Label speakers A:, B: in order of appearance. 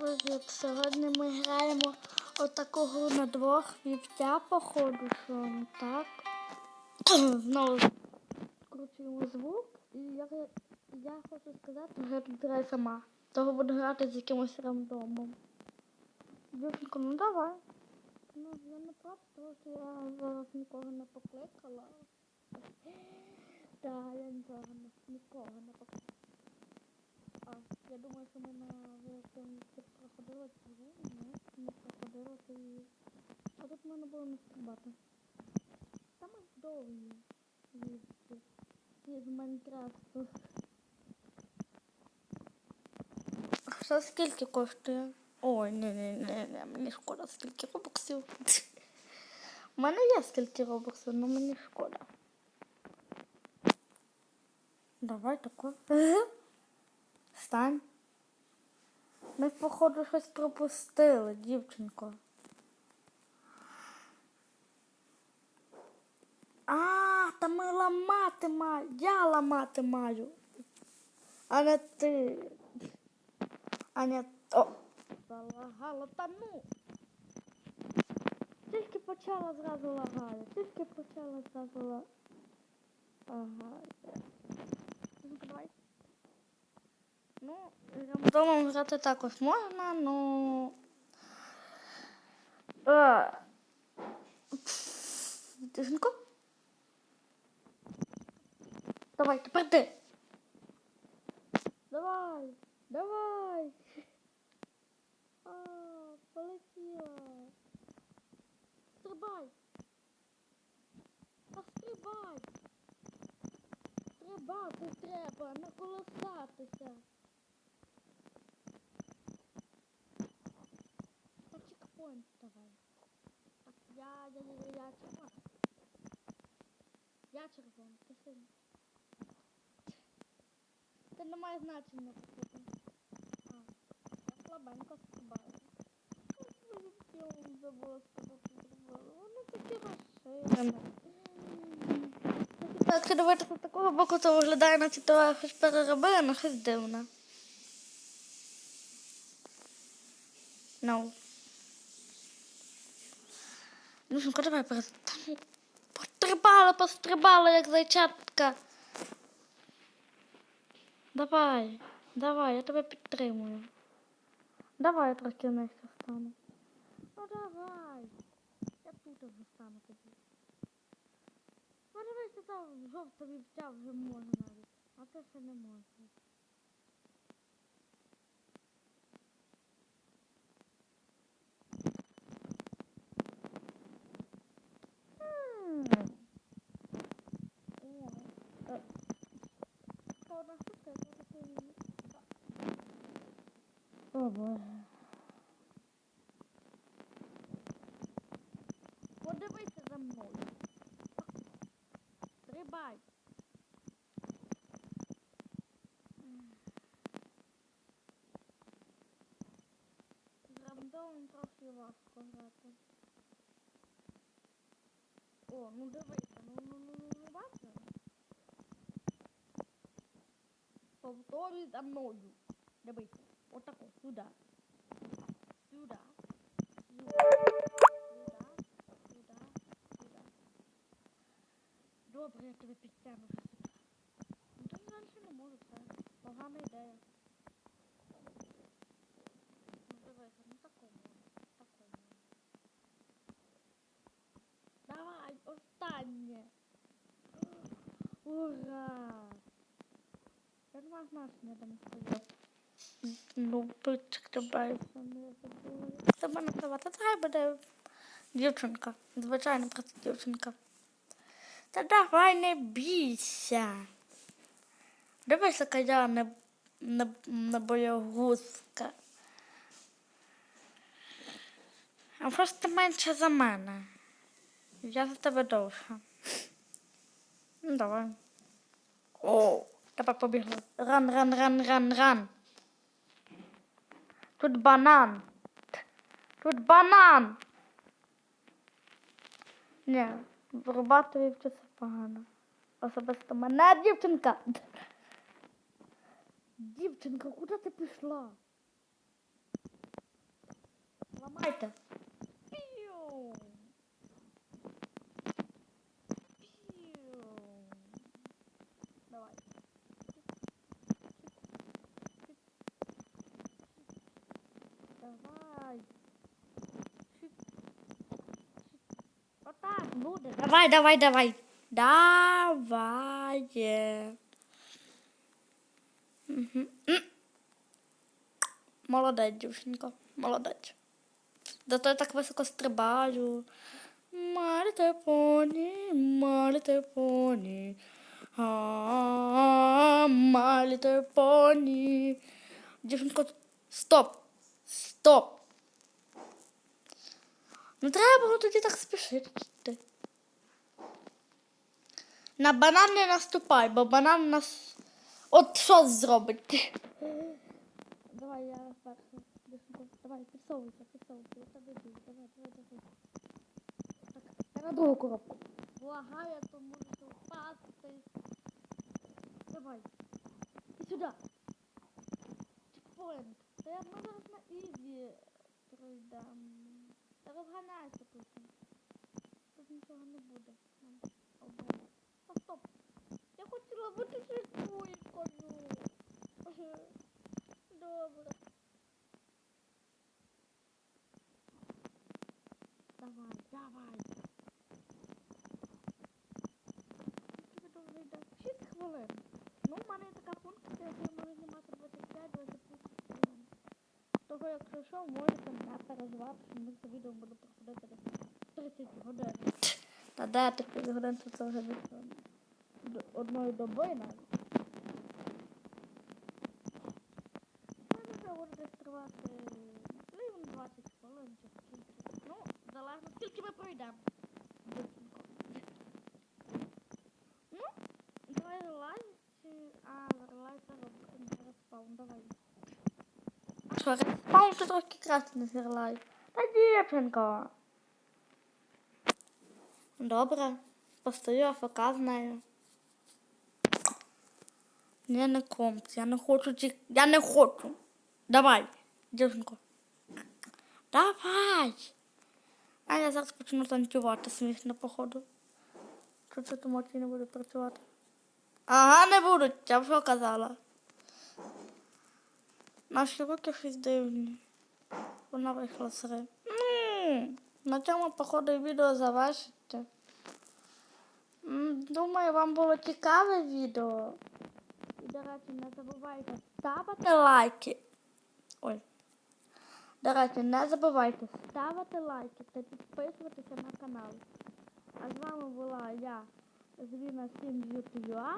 A: Привіт! Сьогодні ми граємо отакого на двох вівця, походу, що так. Знову скручуємо звук, і я, я хочу сказати, що я тут граю сама. Того буду грати з якимось рандомом. Дівчинко, ну давай. Ну, я не проти, тому що я зараз нікого не покликала. Так, я нікого не- нікого не покликала. Я думаю, що ми на цю гру, ні, не проходили то і... А тут мене було не стрибати. Там довгі вівці. Із Майнкрафту. Що скільки коштує? Ой, ні, ні, ні, ні, мені шкода, скільки робоксів. У мене є скільки робоксів, але мені шкода. Давай тако. Стань. Ми, походу, щось пропустили, дівчинко. А, та ми ламати маю. Я ламати маю. А не ти. А не. О! Залагало, та ну. Тільки почала зразу лагає. Тільки почала зразу лагає. Ага. Ну, давай. Ну, рандомом грати також можна, ну. Е. Тихенько. Давай, тепер ти. Давай, давай. А, полетіла. Стрибай. Та стрибай. Стрибати треба, не колосатися. Та чекпоінт давай. Так, я, я, червона. Я червона, ти сильна. Це не має значення поки. А, я слабенько стрибаю. Я вам забула сказати зробила. Воно таке розширене. Якщо дивитися з такого боку, то виглядає, наче то щось переробили, але щось дивне. Ну. Ну, давай перед. Пострибала, пострибала, як зайчатка. Давай, давай, я тебе підтримую. Давай я трохи нижче стану. Ну давай. Я тут вже стану тоді. Ну дивися, там жовта вівця вже може навіть. А це ще не може. М. О, е. Та одна штука, яка таке її. О боже. Подивися за мною. Стрибай. З рандомом трохи важко грати. О, ну дивися, ну ну ну ну ну бачиш? Повторюй за мною. Дивися. Отако, сюди. Сюди. Сюди. Сюди. Сюди. Сюди. Добре, я тебе підтягну. Ну то раніше не можу, це погана ідея. Ну дивися, ну такому. Такому. Давай, останнє. Ура! Я два значення там стояв. Ну, пичик тебе. Тебе називати, та хай буде дівчинка. Звичайно, просто дівчинка. Та давай не бійся. Дивись, яка я не, не, не боягузка. А просто менше за мене. Я за тебе довша. Ну, давай. О, давай побігли. Ран, ран, ран, ран, ран. Тут банан. Тут банан. Ні, врубати вівці це погано. Особисто мене дівчинка. Дівчинка, куди ти пішла? Давайте. Піу. Піу. буде. Давай, давай, давай. Давай. М. Молодець, дівчинка, молодець. Зато я так високо стрибаю. Little pony. А, my little pony. Дівчинка, стоп! Стоп! Не треба було тоді так спішити. На банан не наступай, бо банан нас от що зробить. Давай, я перший. Дівчинко, давай, підсовуйся, підсовуйся. Я тебе бій. Давай, давай, давай. Так, я на другу коробку. Благаю, я то можу впасти. Давай. І сюди. Чекпоінт. Та я ми зараз на ізі пройдемо. Та розганяйся потім. Тут нічого не буде. Стоп. Я хотіла бути швидкою. Добре. Давай, давай. Скільки довго йде? 6 хвилин. Ну, в мене така функція, що я можу знімати 25-25 хвилин. Того, якщо що, можете не переживати, що ми це відео буде проходити десь 30 годин. Та де 30 годин, то це вже більше до- одної доби навіть. Мене вже може десь тривати рівно 20 хвилин чи скільки. Ну, залежно, скільки ми пройдемо. Дівчинко. Ну, давай релай чи... А, релай це робить респаун, давай. Що, респаун це трохи краще не релай. Та дівчинко. Добре, постою АФК з нею. Я не комп, я не хочу ті... Я не хочу. Давай, дівчинко. Давай. А я зараз почну танцювати смішно, походу. Що це тому не буде працювати? Ага, не будуть, я вже казала. Наші руки щось дивні. Вона вийшла з гри. Ну, на цьому, походу, відео завершиться. М, Думаю, вам було цікаве відео. До речі, не забувайте ставити лайки. Ой. До речі, не забувайте ставити лайки та підписуватися на канал. А з вами була я, Звіна 7 YouTube.ua.